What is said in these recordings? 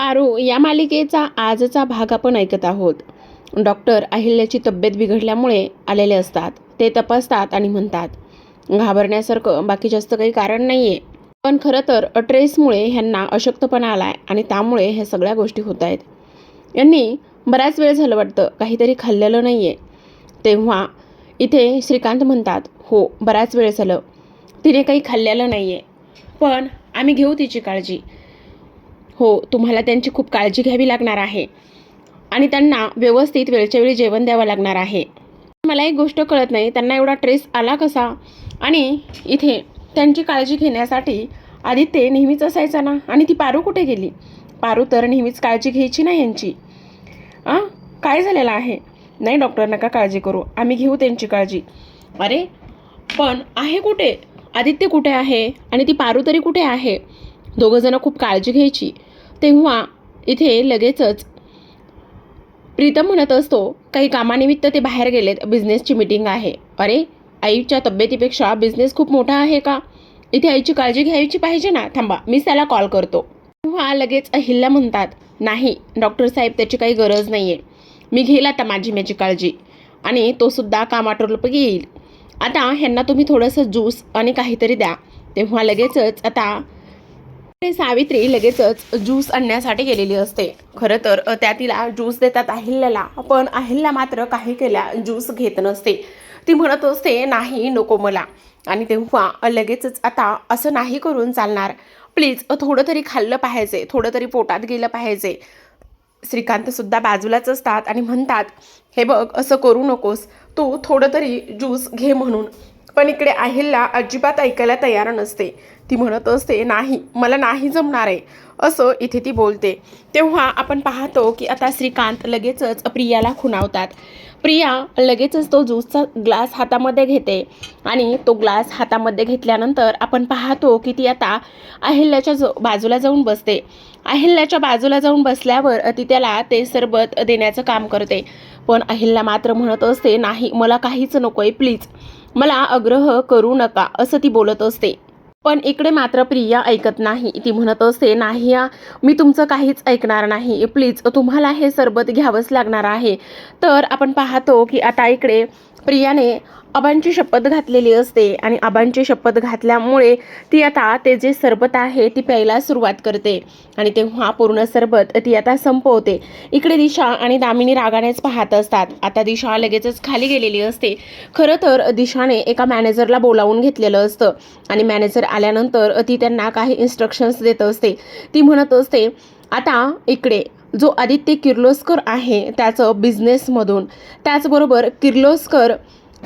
आरू या मालिकेचा आजचा भाग आपण ऐकत आहोत. डॉक्टर अहिल्याची तब्येत बिघडल्यामुळे आलेले असतात. ते तपासतात आणि म्हणतात घाबरण्यासारखं बाकी जास्त काही कारण नाही आहे पण खरं तर ट्रेसमुळे ह्यांना अशक्तपणा आला आहे आणि त्यामुळे ह्या सगळ्या गोष्टी होत आहेत यांनी बराच वेळ झालं वाटतं काहीतरी खाल्लेलं नाही आहे तेव्हा इथे श्रीकांत म्हणतात हो बराच वेळ झालं. तिने काही खाल्लेलं नाही आहे पण आम्ही घेऊ तिची काळजी. हो तुम्हाला त्यांची खूप काळजी घ्यावी लागणार आहे. आणि त्यांना व्यवस्थित वेळच्या वेळी जेवण द्यावं लागणार आहे. मला एक गोष्ट कळत नाही त्यांना एवढा ट्रेस आला कसा? आणि इथे त्यांची काळजी घेण्यासाठी आदित्य नेहमीच असायचा ना? आणि ती पारू कुठे गेली? पारू तर नेहमीच काळजी घ्यायची ना यांची? आ? काय झालेलं आहे? नाही डॉक्टर नका काळजी करू. आम्ही घेऊ त्यांची काळजी. अरे पण आहे कुठे? आदित्य कुठे आहे? आणि ती पारू तरी कुठे आहे? दोघंजणं खूप काळजी घ्यायची. तेव्हा इथे लगेचच प्रीतम म्हणत असतो काही कामानिमित्त ते बाहेर गेलेत. बिझनेसची मीटिंग आहे. अरे आईच्या तब्येतीपेक्षा बिझनेस खूप मोठा आहे का? इथे आईची काळजी घ्यायची पाहिजे ना. थांबा मी त्याला कॉल करतो. तेव्हा लगेच अहिल्या म्हणतात नाही डॉक्टर साहेब त्याची काही गरज नाही आहे मी घेईल आता माझी माझी काळजी. आणि तो सुद्धा कामाटोलपैकी येईल. आता ह्यांना तुम्ही थोडंसं ज्यूस आणि काहीतरी द्या. तेव्हा लगेचच आता सावित्री लगेचच ज्यूस आणण्यासाठी गेलेली असते. खरं तर त्या तिला ज्यूस देतात अहिल्याला पण अहिल्या मात्र काही केल्या ज्यूस घेत नसते. ती म्हणत असते नाही नको मला. आणि तेव्हा लगेचच आता असं नाही करून चालणार. प्लीज थोडं तरी खाल्लं पाहिजे थोडं तरी पोटात गेलं पाहिजे. श्रीकांतसुद्धा बाजूलाच असतात आणि म्हणतात हे बघ असं करू नकोस. तू थोडं तरी ज्यूस घे म्हणून. पण इकडे अहिल्या अजिबात ऐकायला तयार नसते. ती म्हणत असते नाही मला नाही जमणार आहे. असं इथे ती बोलते. तेव्हा आपण पाहतो की आता श्रीकांत लगेचच प्रियाला खुणावतात. प्रिया लगेचच तो ज्यूसचा ग्लास हातामध्ये घेते आणि तो ग्लास हातामध्ये घेतल्यानंतर आपण पाहतो की ती आता अहिल्याच्या जो बाजूला जाऊन बसते. अहिल्याच्या बाजूला जाऊन बसल्यावर ती त्याला ते सरबत देण्याचं काम करते. पण अहिल्या मात्र म्हणत असते नाही मला काहीच नको आहे प्लीज. मला आग्रह करू नका असं ती बोलत असते. पण इकडे मात्र प्रिया ऐकत नाही. ती म्हणत असते नाही या मी तुमचं काहीच ऐकणार नाही. प्लीज तुम्हाला हे सरबत घ्यावंच लागणार आहे. तर आपण पाहतो की आता इकडे प्रियाने आबांची शपथ घातलेली असते आणि आबांची शपथ घातल्यामुळे ती आता ते जे सरबत आहे ती प्यायला सुरुवात करते. आणि तेव्हा पूर्ण सरबत ती आता संपवते. इकडे दिशा आणि दामिनी रागानेच पाहत असतात. आता दिशा लगेचच खाली गेलेली असते. खरं तर दिशाने एका मॅनेजरला बोलावून घेतलेलं असतं. आणि मॅनेजर आल्यानंतर ती त्यांना काही इन्स्ट्रक्शन्स देत असते. ती म्हणत असते आता इकडे जो आदित्य किर्लोस्कर आहे त्याचं बिझनेसमधून त्याचबरोबर किर्लोस्कर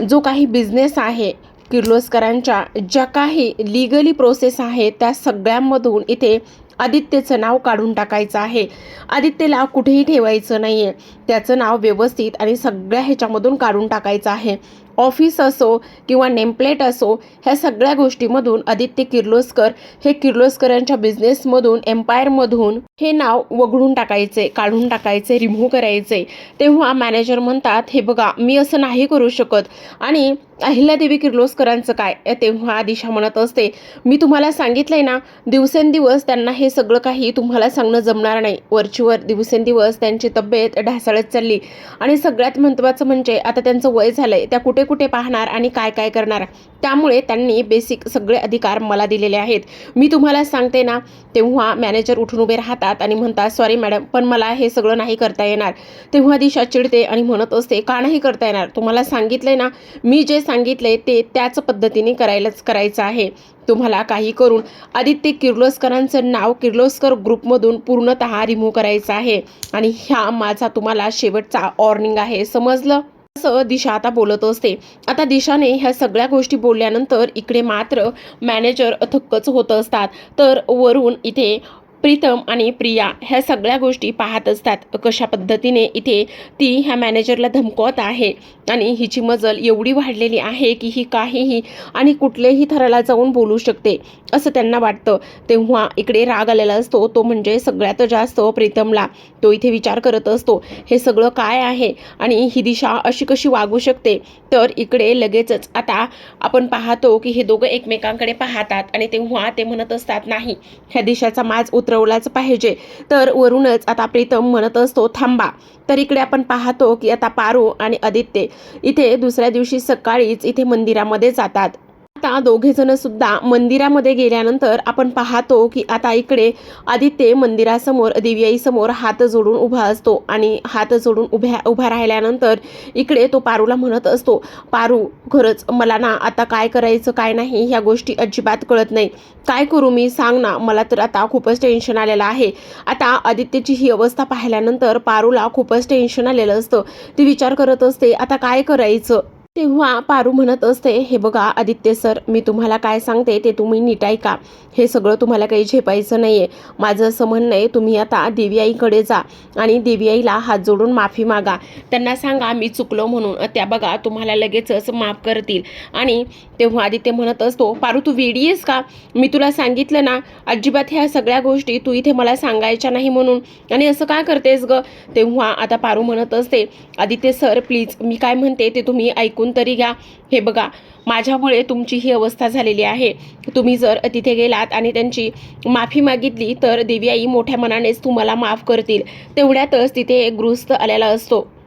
जो काही बिझनेस आहे किर्लोस्करांच्या ज्या काही लिगली प्रोसेस आहेत त्या सगळ्यांमधून इथे आदित्यचं नाव काढून टाकायचं आहे. आदित्यला कुठेही ठेवायचं नाही आहे त्याचं नाव व्यवस्थित आणि सगळ्या ह्याच्यामधून काढून टाकायचं आहे. ऑफिस असो किंवा नेमप्लेट असो ह्या सगळ्या गोष्टीमधून आदित्य किर्लोस्कर हे किर्लोस्करांच्या बिझनेसमधून एम्पायरमधून हे नाव वगळून टाकायचे काढून टाकायचे रिमूव्ह करायचे. तेव्हा मॅनेजर म्हणतात हे बघा मी असं नाही करू शकत. आणि अहिल्यादेवी किर्लोस्करांचं काय? तेव्हा दिशा म्हणत असते मी तुम्हाला सांगितलंय ना दिवसेंदिवस त्यांना हे सगळं काही तुम्हाला सांगणं जमणार नाही. वरचीवर दिवसेंदिवस त्यांची तब्येत ढासळत चालली. आणि सगळ्यात महत्त्वाचं म्हणजे आता त्यांचं वय झालंय. त्या कुठे कुठे पाहणार आणि काय काय करणार? त्यामुळे त्यांनी बेसिक सगळे अधिकार मला दिलेले आहेत. मी तुम्हाला सांगते ना तेव्हा मॅनेजर उठून उभे राहतात आणि म्हणतात सॉरी मॅडम पण मला हे सगळं नाही करता येणार. तेव्हा दिशा चिडते आणि म्हणत असते का नाही करता येणार? तुम्हाला सांगितलंय ना मी जे सांगितले ते त्याच पद्धतीने करायलाच करायचं आहे. तुम्हाला काही करून आदित्य किर्लोस्करांचं नाव किर्लोस्कर ग्रुपमधून पूर्णतः रिमूव्ह करायचं आहे. आणि ह्या माझा तुम्हाला शेवटचा वॉर्निंग आहे. समजलं? असं दिशा आता बोलत असते. आता दिशाने ह्या सगळ्या गोष्टी बोलल्यानंतर इकडे मात्र मॅनेजर थक्कच होत असतात. तर वरून इथे प्रीतम आणि प्रिया ह्या सगळ्या गोष्टी पाहत असतात. कशा पद्धतीने इथे ती ह्या मॅनेजरला धमकवत आहे आणि हिची मजल एवढी वाढलेली आहे की ही काहीही आणि कुठल्याही थराला जाऊन बोलू शकते असं त्यांना वाटतं. तेव्हा इकडे राग आलेला असतो. तो म्हणजे सगळ्यात जास्त प्रीतमला. तो इथे विचार करत असतो हे सगळं काय आहे? आणि ही दिशा अशी कशी वागू शकते? तर इकडे लगेचच आता आपण पाहतो की हे दोघं एकमेकांकडे पाहतात आणि तेव्हा ते म्हणत असतात नाही ह्या दिशाचा माज उतरवलाच पाहिजे. तर वरूनच आता प्रीतम म्हणत असतो थांबा. तर इकडे आपण पाहतो की आता पारू आणि आदित्य इथे दुसऱ्या दिवशी सकाळीच इथे मंदिरामध्ये जातात. आता दोघे जण सुद्धा मंदिरामध्ये गेल्यानंतर आपण पाहतो की आता इकडे आदित्य मंदिरासमोर दिव्याईसमोर हात जोडून उभा असतो आणि हात जोडून उभ्या उभा राहिल्यानंतर इकडे तो पारूला म्हणत असतो पारू खरंच मला ना आता काय करायचं काय नाही ह्या गोष्टी अजिबात कळत नाही. काय करू मी? सांग ना मला तर आता खूपच टेन्शन आलेलं आहे. आता आदित्यची ही अवस्था पाहिल्यानंतर पारूला खूपच टेन्शन आलेलं असतं. ती विचार करत असते आता काय करायचं? तेव्हा पारू म्हणत असते हे बघा आदित्य सर मी तुम्हाला काय सांगते ते तुम्ही नीट ऐका. हे सगळं तुम्हाला काही झेपायचं नाही आहे माझं असं म्हणणं आहे तुम्ही आता देवी आईकडे जा आणि देवी आईला हात जोडून माफी मागा. त्यांना सांगा मी चुकलो म्हणून. त्या बघा तुम्हाला लगेचच माफ करतील. आणि तेव्हा आदित्य म्हणत असतो पारू तू वेडी आहेस का? मी तुला सांगितलं ना अजिबात ह्या सगळ्या गोष्टी तू इथे मला सांगायच्या नाही म्हणून. आणि असं काय करतेस ग? तेव्हा आता पारू म्हणत असते आदित्य सर प्लीज मी काय म्हणते ते तुम्ही ऐकून तरी घ्या. हे बघा माझ्यामुळे तुमची ही अवस्था झालेली आहे. तुम्ही जर तिथे गेलात आणि त्यांची माफी मागितली तर देवी आई मोठ्या मनानेच तुम्हाला माफ करतील. तेवढ्यातच तिथे एक गृहस्थ आलेला असतो.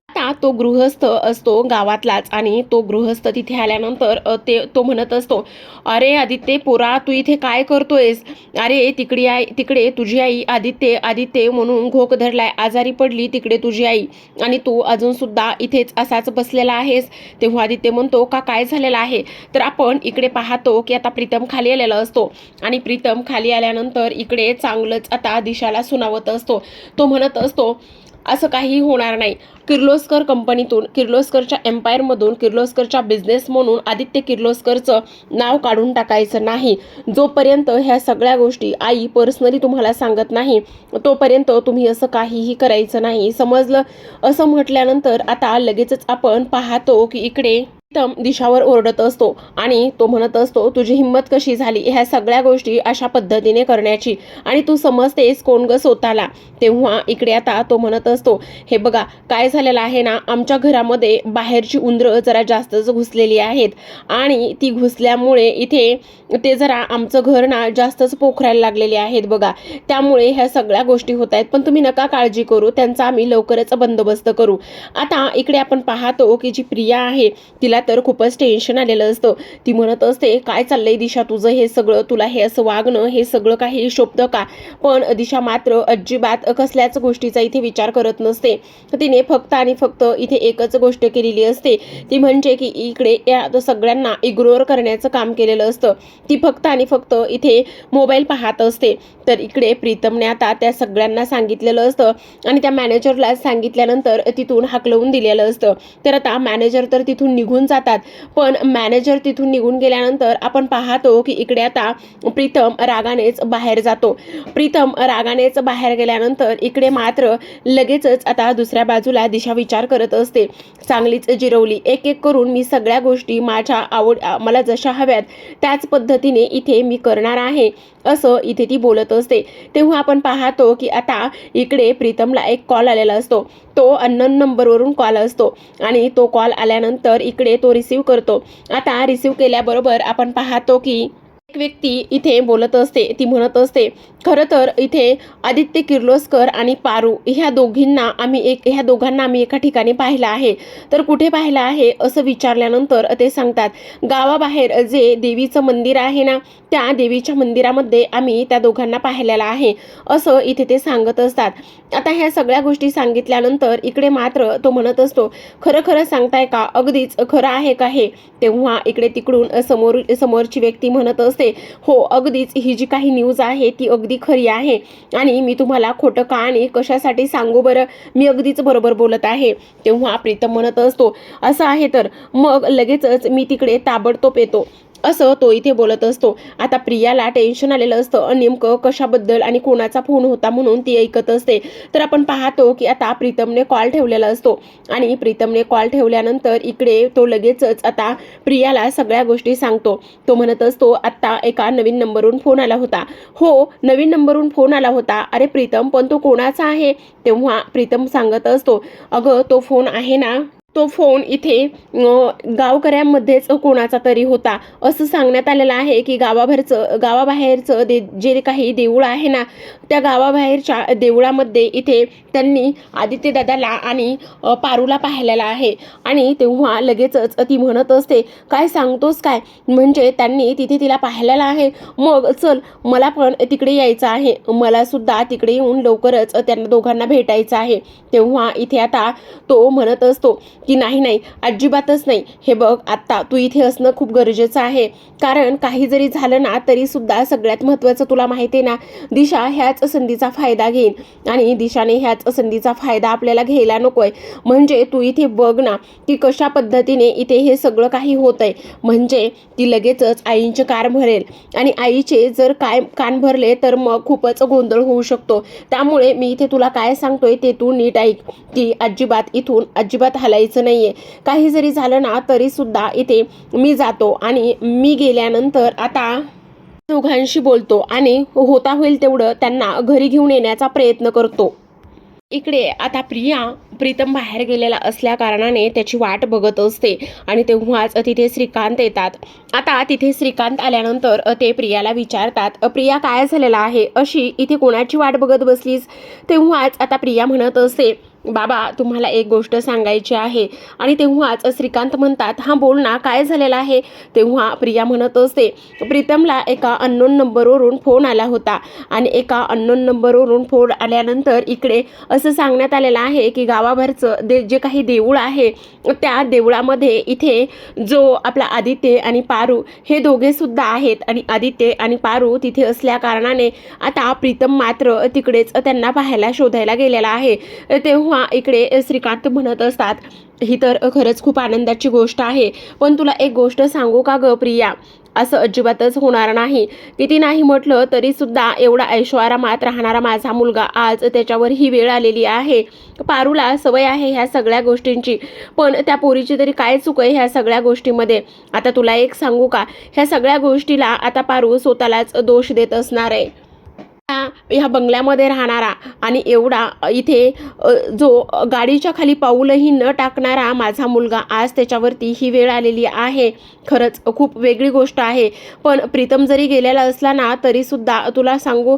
तो गृहस्थ असतो गावातलाच आणि तो गृहस्थ तिथे आल्यानंतर ते तो म्हणत असतो अरे आदित्य पोरा तू इथे काय करतोयस? अरे तिकडे आई तिकडे तुझी आई आदित्य आदित्य म्हणून घोक धरलाय आजारी पडली तिकडे तुझी आई आणि तू अजून सुद्धा इथेच असाच बसलेला आहेस? तेव्हा आदित्य म्हणतो का काय झालेलं आहे? तर आपण इकडे पाहतो की आता प्रीतम खाली आलेला असतो आणि प्रीतम खाली आल्यानंतर इकडे चांगलंच आता दिशाला सुनावत असतो. तो म्हणत असतो असं काही होणार नाही. किर्लोस्कर कंपनीतून किर्लोस्करच्या एम्पायरमधून किर्लोस्करच्या बिझनेस म्हणून आदित्य किर्लोस्करचं नाव काढून टाकायचं नाही. जोपर्यंत ह्या सगळ्या गोष्टी आई पर्सनली तुम्हाला सांगत नाही तोपर्यंत तुम्ही असं काहीही करायचं नाही. समजलं? असं म्हटल्यानंतर आता लगेचच आपण पाहतो की इकडे प्रीतम दिशावर ओरडत असतो आणि तो म्हणत असतो तुझी हिंमत कशी झाली? ह्या सगळ्या गोष्टी अशा पद्धतीने करण्याची. आणि तू समजतेस कोण ग स्वतःला. तेव्हा इकडे आता तो म्हणत असतो हे बघा काय झालेलं आहे ना आमच्या घरामध्ये बाहेरची उंदरं जरा जास्तच घुसलेली आहेत आणि ती घुसल्यामुळे इथे ते जरा आमचं घर ना जास्तच पोखरायला लागलेले आहेत बघा. त्यामुळे ह्या सगळ्या गोष्टी होत आहेत पण तुम्ही नका काळजी करू त्यांचा आम्ही लवकरच बंदोबस्त करू. आता इकडे आपण पाहतो की जी प्रिया आहे तिला तर खूपच टेन्शन आलेलं असतं. ती म्हणत असते काय चाललंय दिशा तुझं? हे सगळं तुला हे असं वागणं हे सगळं काही शोभतं का? पण दिशा मात्र अजिबात कसल्याच गोष्टीचा इथे विचार करत नसते. तिने फक्त आणि फक्त इथे एकच गोष्ट केलेली असते. ती म्हणजे की इकडे या सगळ्यांना इग्नोर करण्याचं काम केलेलं असतं. ती फक्त आणि फक्त इथे मोबाईल पाहत असते. तर इकडे प्रीतमने आता त्या सगळ्यांना सांगितलेलं असतं आणि त्या मॅनेजरला सांगितल्यानंतर तिथून हाकलवून दिलेलं असतं. तर आता मॅनेजर तर तिथून निघून जातात. पण मॅनेजर तिथून निघून गेल्यानंतर आपण पाहतो की इकडे आता प्रीतम रागानेच बाहेर जातो. प्रीतम रागानेच बाहेर गेल्यानंतर इकडे मात्र लगेचच आता दुसऱ्या बाजूला दिशा विचार करत असते. चांगलीच जिरवली. एक एक करून मी सगळ्या गोष्टी माझ्या आवड मला जशा हव्यात त्याच पद्धतीने इथे मी करणार आहे. असं इथे ती बोलत असते. तेव्हा आपण पाहतो की आता इकडे प्रीतमला एक कॉल आलेला असतो. तो अननोन नंबरवरून कॉल असतो आणि तो कॉल आल्यानंतर इकडे तो रिसीव करतो. आता रिसीव केल्याबरोबर आपण पाहतो की एक व्यक्ती इथे बोलत असते ती म्हणत असते खरं तर इथे आदित्य किर्लोस्कर आणि पारू ह्या दोघींना आम्ही एक ह्या दोघांना आम्ही एका ठिकाणी पाहिलं आहे. तर कुठे पाहिलं आहे? असं विचारल्यानंतर ते सांगतात गावाबाहेर जे देवीचं मंदिर आहे ना त्या देवीच्या मंदिरामध्ये आम्ही त्या दोघांना पाहिलेलं आहे. असं इथे ते सांगत असतात. आता ह्या सगळ्या गोष्टी सांगितल्यानंतर इकडे मात्र तो म्हणत असतो खरं खरं सांगताय का? अगदीच खरं आहे का हे? तेव्हा इकडे तिकडून समोर समोरची व्यक्ती म्हणत असते हो अगदीच ही जी काही न्यूज आहे ती अगदी खरी आहे. आणि मी तुम्हाला खोटं का आणि कशासाठी सांगू बरं? मी अगदीच बरोबर बोलत आहे. तेव्हा प्रीतम म्हणत असतो असं आहे तर. मग लगेचच मी तिकडे ताबडतोब येतो. असं तो इथे बोलत असतो. आता प्रियाला टेन्शन आलेलं असतं. नेमकं कशाबद्दल आणि कोणाचा फोन होता म्हणून ती ऐकत असते. तर आपण पाहतो की आता प्रीतमने कॉल ठेवलेला असतो. आणि प्रीतमने कॉल ठेवल्यानंतर इकडे तो लगेचच आता प्रियाला सगळ्या गोष्टी सांगतो. तो म्हणत असतो आत्ता एका नवीन नंबरवरून फोन आला होता. हो नवीन नंबरवरून फोन आला होता. अरे प्रीतम पण तो कोणाचा आहे? तेव्हा प्रीतम सांगत असतो अगं तो फोन आहे ना तो फोन इथे गावकऱ्यांमध्येच कोणाचा तरी होता. असं सांगण्यात आलेलं आहे की गावाभरचं गावाबाहेरचं दे जे काही देऊळ आहे ना त्या गावाबाहेरच्या देवळामध्ये इथे त्यांनी आदित्यदादाला आणि पारूला पाहिलेला आहे. आणि तेव्हा लगेचच ती म्हणत असते काय सांगतोस काय? म्हणजे त्यांनी तिथे तिला पाहिलेला आहे. मग चल मला पण तिकडे यायचं आहे. मला सुद्धा तिकडे येऊन लवकरच त्यांना दोघांना भेटायचं आहे. तेव्हा इथे आता तो म्हणत असतो की नाही नाही अजिबातच नाही. हे बघ आत्ता तू इथे असणं खूप गरजेचं आहे. कारण काही जरी झालं ना तरी सुद्धा सगळ्यात महत्त्वाचं तुला माहिती आहे ना दिशा ह्याच संधीचा फायदा घेईन. आणि दिशाने ह्याच संधीचा फायदा आपल्याला घ्यायला नकोय. म्हणजे तू इथे बघ ना की कशा पद्धतीने इथे हे सगळं काही होत आहे म्हणजे ती लगेचच आईंचे कार भरेल. आणि आईचे जर काय कान भरले तर मग खूपच गोंधळ होऊ शकतो. त्यामुळे मी इथे तुला काय सांगतोय ते तू नीट ऐक की अजिबात इथून अजिबात हलायचं नाही आहे काही जरी झालं ना तरीसुद्धा इथे मी जातो आणि मी गेल्यानंतर आता दोघांशी बोलतो आणि होता होईल तेवढं त्यांना घरी घेऊन येण्याचा प्रयत्न करतो. इकडे आता प्रिया प्रीतम बाहेर गेलेला असल्या कारणाने त्याची वाट बघत असते आणि तेव्हाच तिथे श्रीकांत येतात. आता तिथे श्रीकांत आल्यानंतर ते प्रियाला विचारतात प्रिया काय झालेला आहे? अशी इथे कोणाची वाट बघत बसलीस? तेव्हाच आता प्रिया म्हणत असते बाबा तुम्हाला एक गोष्ट सांगायची आहे. आणि तेव्हाच श्रीकांत म्हणतात हा बोल ना काय झालेलं आहे? तेव्हा प्रिया म्हणत असते प्रीतमला एका अननोन नंबरवरून फोन आला होता. आणि एका अननोन नंबरवरून फोन आल्यानंतर इकडे असं सांगण्यात आलेलं आहे की गावाभरचं दे जे काही देऊळ आहे त्या देवळामध्ये इथे जो आपला आदित्य आणि पारू हे दोघेसुद्धा आहेत. आणि आदित्य आणि पारू तिथे असल्या कारणाने आता प्रीतम मात्र तिकडेच त्यांना पाहायला शोधायला गेलेला आहे. तेव्हा इकडे श्रीकांत म्हणत असतात ही तर खरंच खूप आनंदाची गोष्ट आहे. पण तुला एक गोष्ट सांगू का ग प्रिया? असं अजिबातच होणार नाही. किती नाही म्हटलं तरी सुद्धा एवढा ऐशोआरामात राहणारा माझा मुलगा आज त्याच्यावर ही वेळ आलेली आहे. पारूला सवय आहे ह्या सगळ्या गोष्टींची. पण त्या पोरीची तरी काय चूक आहे ह्या सगळ्या गोष्टीमध्ये? आता तुला एक सांगू का? ह्या सगळ्या गोष्टीला आता पारू स्वतःलाच दोष देत असणार आहे. ह्या बंगल्यामध्ये राहणारा आणि एवढा इथे जो गाडीच्या खाली पाऊलही न टाकणारा माझा मुलगा आज त्याच्यावरती ही वेळ आलेली आहे. खरंच खूप वेगळी गोष्ट आहे. पण प्रीतम जरी गेलेला असला ना तरी सुद्धा तुला सांगू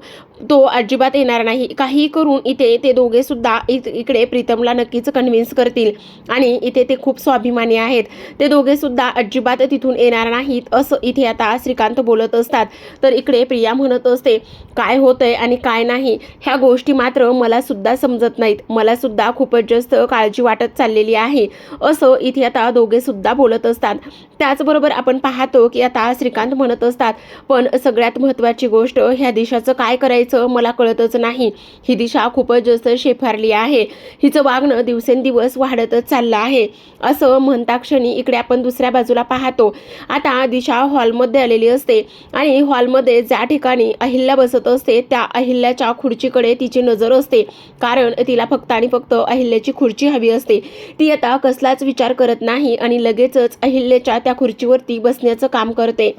तो अजिबात येणार नाही. काही करून इथे ते दोघे सुद्धा इत इकडे प्रीतमला नक्कीच कन्व्हिन्स करतील. आणि इथे ते खूप स्वाभिमानी आहेत. ते दोघे सुद्धा अजिबात तिथून येणार नाहीत असं इथे आता श्रीकांत बोलत असतात. तर इकडे प्रिया म्हणत असते काय होतंय आणि काय नाही ह्या गोष्टी मात्र मला सुद्धा समजत नाहीत. मला सुद्धा खूपच जास्त काळजी वाटत चाललेली आहे. असं इथे आता दोघे सुद्धा बोलत असतात. त्याचबरोबर आपण पाहतो की आता श्रीकांत म्हणत असतात पण सगळ्यात महत्त्वाची गोष्ट ह्या दिशाचं काय करायचं मला कळतच नाही. ही दिशा खूपच जास्त शेफारली आहे. हिचं वागणं दिवसेंदिवस वाढतच चाललं आहे. असं म्हणता क्षणी इकडे आपण दुसऱ्या बाजूला पाहतो. आता दिशा हॉलमध्ये आलेली असते आणि हॉलमध्ये ज्या ठिकाणी अहिल्या बसत असते त्या अहिल्याच्या खुर्चीकडे तिची नजर असते. कारण तिला फक्त आणि फक्त अहिल्याची खुर्ची हवी असते. ती आता कसलाच विचार करत नाही आणि लगेचच अहिल्याच्या त्या खुर्चीवरती बसण्याचं काम करते.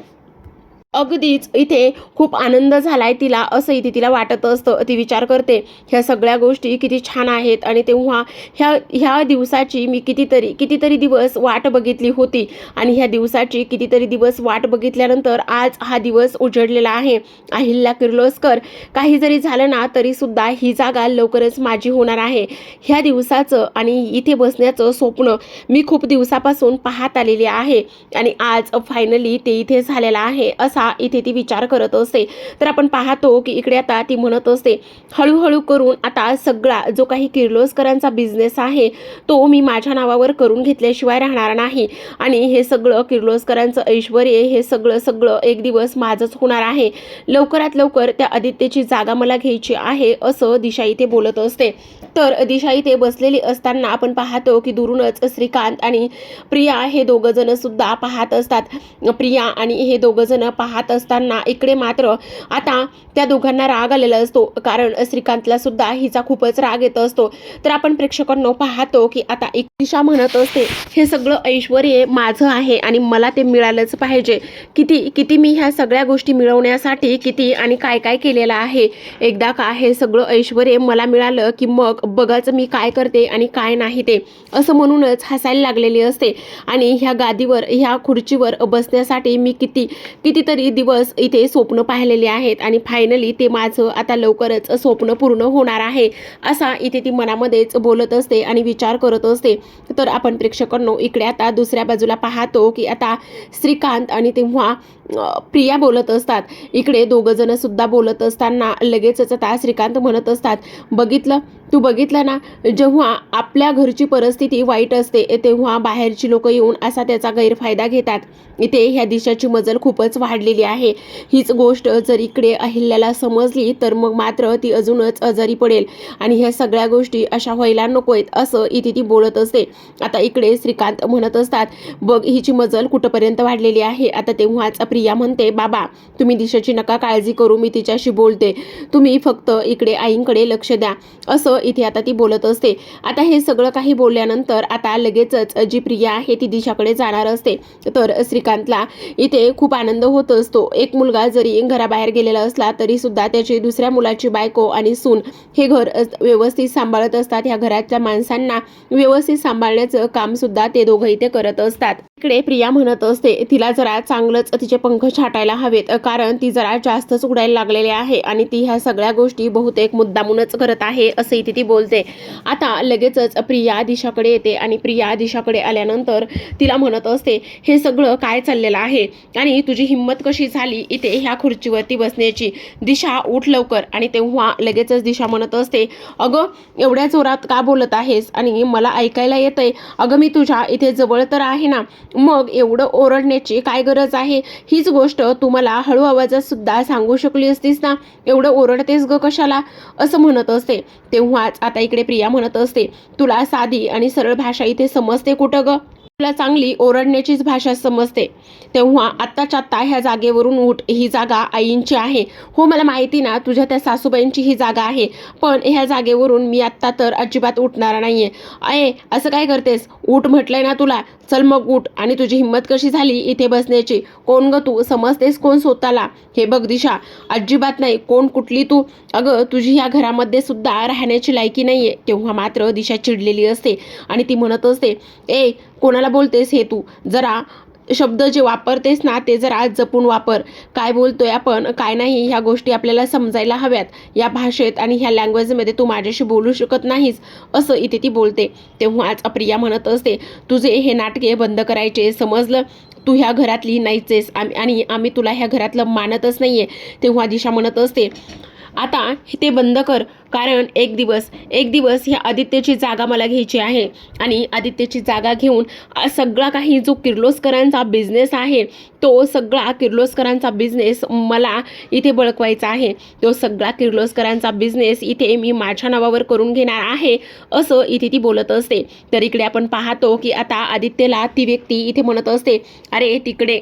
अगदीच इथे खूप आनंद झालाय तिला असं इथे तिला वाटत असतं. ती विचार करते ह्या सगळ्या गोष्टी किती छान आहेत आणि तेव्हा ह्या ह्या दिवसाची मी कितीतरी कितीतरी दिवस वाट बघितली होती आणि ह्या दिवसाची कितीतरी दिवस वाट बघितल्यानंतर आज हा दिवस उजडलेला आहे. अहिल्या किर्लोस्कर काही जरी झालं ना तरी सुद्धा ही जागा लवकरच माझी होणार आहे. ह्या दिवसाचं आणि इथे बसण्याचं स्वप्न मी खूप दिवसापासून पाहत आलेली आहे आणि आज फायनली ते इथे झालेलं आहे असा इथे ती विचार करत असते. तर आपण पाहतो की इकडे आता ती म्हणत असते हळूहळू करून आता सगळा जो काही किर्लोस्करांचा बिझनेस आहे तो मी माझ्या नावावर करून घेतल्याशिवाय राहणार नाही. आणि हे सगळं किर्लोस्करांचं ऐश्वर हे सगळं सगळं एक दिवस माझंच होणार आहे. लवकरात लवकर त्या आदित्यची जागा मला घ्यायची आहे असं दिशा इथे बोलत असते. तर दिशा इथे बसलेली असताना आपण पाहतो की दुरूनच श्रीकांत आणि प्रिया हे दोघं जण सुद्धा पाहत असतात. प्रिया आणि हे दोघं जण पाहत पाहत असताना इकडे मात्र आता त्या दोघांना राग आलेला असतो. कारण श्रीकांतला सुद्धा हिचा खूपच राग येत असतो. तर आपण प्रेक्षकांनो पाहतो की आता एक दिशा म्हणत असते हे सगळं ऐश्वर माझं आहे आणि मला ते मिळालंच पाहिजे. किती किती मी ह्या सगळ्या गोष्टी मिळवण्यासाठी किती आणि काय काय केलेलं आहे? एकदा का हे सगळं ऐश्वर मला मिळालं की मग बघाच मी काय करते आणि काय नाही ते असं म्हणूनच हसायला लागलेली असते. आणि ह्या गादीवर ह्या खुर्चीवर बसण्यासाठी मी किती कितीतरी दिवस इथे स्वप्न पाहिलेले आहेत. आणि फायनली ते माझं आता लवकरच स्वप्न पूर्ण होणार आहे असा इथे ती मनामध्येच बोलत असते आणि विचार करत असते. तर आपण प्रेक्षकांनो इकडे आता दुसऱ्या बाजूला पाहतो की आता श्रीकांत आणि तेव्हा प्रिया बोलत असतात. इकडे दोघंजणंसुद्धा बोलत असताना लगेचच आता श्रीकांत म्हणत असतात बघितलं तू बघितलं ना जेव्हा आपल्या घरची परिस्थिती वाईट असते तेव्हा बाहेरची लोक येऊन असा त्याचा गैरफायदा घेतात. इथे ह्या दिशाची मजल खूपच वाढलेली आहे. हीच गोष्ट जर इकडे अहिल्याला समजली तर मग मात्र ती अजूनच आजारी पडेल. आणि ह्या सगळ्या गोष्टी अशा व्हायला नकोयत असं इथे ती बोलत असते. आता इकडे श्रीकांत म्हणत असतात बघ हिची मजल कुठंपर्यंत वाढलेली आहे? आता तेव्हाच प्रिया म्हणते बाबा तुम्ही दिशाची नका काळजी करू मी तिच्याशी बोलते. तुम्ही फक्त इकडे आईंकडे लक्ष द्या. असं इथे आता ती बोलत असते. आता हे सगळं काही बोलल्यानंतर आता लगेचच जी प्रिया आहे ती दिशाकडे जाणार असते. तर श्रीकांतला इथे खूप आनंद होत असतो. एक मुलगा जरी घराबाहेर गेलेला असला तरी सुद्धा त्याची दुसऱ्या मुलाची बायको आणि सून हे घर अस- व्यवस्थित सांभाळत असतात. ह्या घरातल्या माणसांना व्यवस्थित सांभाळण्याचं काम सुद्धा ते दोघं इथे करत असतात. इकडे प्रिया म्हणत असते तिला जरा चांगलंच तिचे पंख छाटायला हवेत कारण ती जरा जास्तच उडायला लागलेली आहे आणि ती ह्या सगळ्या गोष्टी बहुतेक मुद्दामूनच करत आहे असं इथे ती बोलते. आता लगेचच प्रिया दिशाकडे येते आणि प्रिया दिशाकडे आल्यानंतर तिला म्हणत असते हे सगळं काय चाललेलं आहे? आणि तुझी हिंमत कशी झाली इथे ह्या खुर्चीवरती बसण्याची? दिशा उठ लवकर. आणि तेव्हा लगेचच दिशा म्हणत असते अगं एवढ्या जोरात का बोलत आहेस? आणि मला ऐकायला येतंय. अगं मी तुझ्या इथे जवळ तर आहे ना मग एवढं ओरडण्याची काय गरज आहे? हीच गोष्ट तू मला हळू आवाजात सुद्धा सांगू शकली असतीस ना? एवढं ओरडतेस ग कशाला? असं म्हणत असते. तेव्हाच आता इकडे प्रिया म्हणत असते तुला साधी आणि सरळ भाषा इथे समजते कुठं ग? तुला चांगली ओरडण्याचीच भाषा समजते. तेव्हा आत्ताच्या आत्ता ह्या जागेवरून उठ ही जागा आईंची आहे. हो मला माहिती ना तुझ्या त्या सासूबाईंची ही जागा आहे. पण ह्या जागेवरून मी आत्ता तर अजिबात उठणार नाहीये. आहे असं काय करतेस? उठ म्हटलंय ना तुला. चल मग उठ. आणि तुझी हिंमत कशी झाली इथे बसण्याची? कोण ग तू? समजतेस कोण स्वतःला? हे बघ दिशा. अजिबात नाही. कोण कुठली तू? अगं तुझी ह्या घरामध्ये सुद्धा राहण्याची लायकी नाहीये. तेव्हा मात्र दिशा चिडलेली असते. आणि ती म्हणत असते ए कोणाला बोलतेस हे तू? जरा शब्द जे वापरतेस ना ते जरा जपून वापर. काय बोलतोय आपण काय नाही ह्या गोष्टी आपल्याला समजायला हव्यात. या भाषेत आणि ह्या लँग्वेजमध्ये तू माझ्याशी बोलू शकत नाहीस असं इथे ती बोलते. तेव्हाच अप्रिया म्हणत असते तुझे हे नाटके बंद करायचे समजलं? तू ह्या घरातली नाहीचेस आहेस आम्ही आणि आम्ही तुला ह्या घरातलं मानतच नाही आहे तेव्हा दिशा म्हणत असते आता ते बंद कर कारण एक दिवस एक दिवस ह्या आदित्यची जागा मला घ्यायची आहे. आणि आदित्यची जागा घेऊन सगळा काही जो किर्लोस्करांचा बिझनेस आहे तो सगळा किर्लोस्करांचा बिझनेस मला इथे बळकवायचा आहे. तो सगळा किर्लोस्करांचा बिझनेस इथे मी माझ्या नावावर करून घेणार आहे असं इथे ती बोलत असते. तर इकडे आपण पाहतो की आता आदित्यला ती व्यक्ती इथे म्हणत असते अरे तिकडे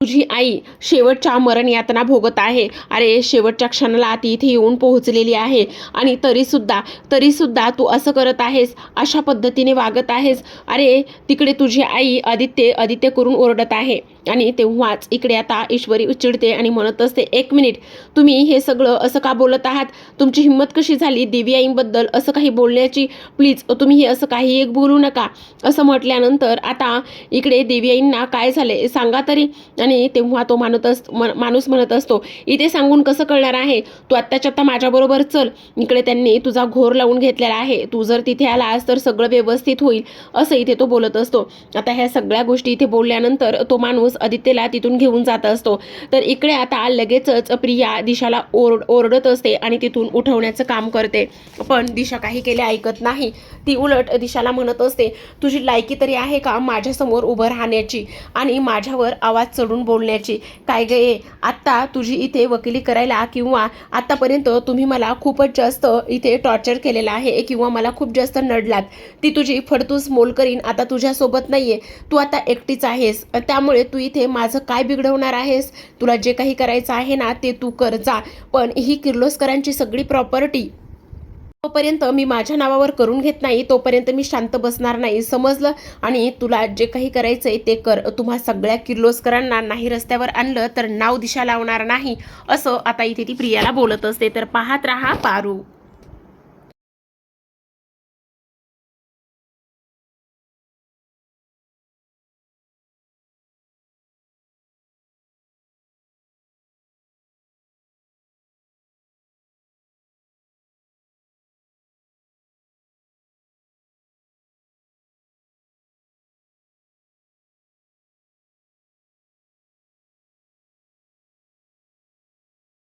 तुझी आई शेवटच्या मरण यातना भोगत आहे. अरे शेवटच्या क्षणाला ती इथे येऊन पोहोचलेली आहे आणि तरीसुद्धा तरीसुद्धा तू असं करत आहेस अशा पद्धतीने वागत आहेस. अरे तिकडे तुझी आई आदित्य आदित्य करून ओरडत आहे. आणि तेव्हाच इकडे आता ईश्वरी चिडते आणि म्हणत असते एक मिनिट तुम्ही हे सगळं असं का बोलत आहात? तुमची हिंमत कशी झाली देवी आईंबद्दल असं काही बोलण्याची? प्लीज तुम्ही हे असं काही एक बोलू नका. असं म्हटल्यानंतर आता इकडे देवी आईंना काय झाले सांगा तरी. आणि तेव्हा तो मानत अस माणूस म्हणत असतो इथे सांगून कसं कळणार आहे? तू आत्ताच्या आत्ता माझ्याबरोबर चल. इकडे त्यांनी तुझा घोर लावून घेतलेला आहे. तू जर तिथे आलास तर सगळं व्यवस्थित होईल. असं इथे तो बोलत असतो. आता ह्या सगळ्या गोष्टी इथे बोलल्यानंतर तो माणूस आदित्यला तिथून घेऊन जात असतो. तर इकडे आता लगेचच प्रिया दिशाला ओरड ओरडत असते आणि तिथून उठवण्याचं काम करते. पण दिशा काही केले ऐकत नाही. ती उलट दिशाला म्हणत असते तुझी लायकी तरी आहे का माझ्यासमोर उभं राहण्याची आणि माझ्यावर आवाज चढून बोलण्याची? काय गे आत्ता तुझी इथे वकिली करायला किंवा आत्तापर्यंत तुम्ही मला खूपच जास्त इथे टॉर्चर केलेलं आहे किंवा मला खूप जास्त नडलात. ती तुझी फडतूस मोल करीन आता तुझ्यासोबत नाही आहे तू आता एकटीच आहेस. त्यामुळे तू इथे माझं काय बिघडवणार आहेस? तुला जे काही करायचं आहे ना ते तू कर जा. पण ही किर्लोस्करांची सगळी प्रॉपर्टी तोपर्यंत मी माझ्या नावावर करून घेत नाही. तोपर्यंत मी शांत बसणार नाही. समजलं? आणि तुला जे काही करायचंय ते कर. तुम्हा सगळ्या किर्लोस्करांना नाही रस्त्यावर आणलं तर नाव दिशा लावणार नाही असं आता इथे ती प्रियाला बोलत असते. तर पाहत राहा पारू.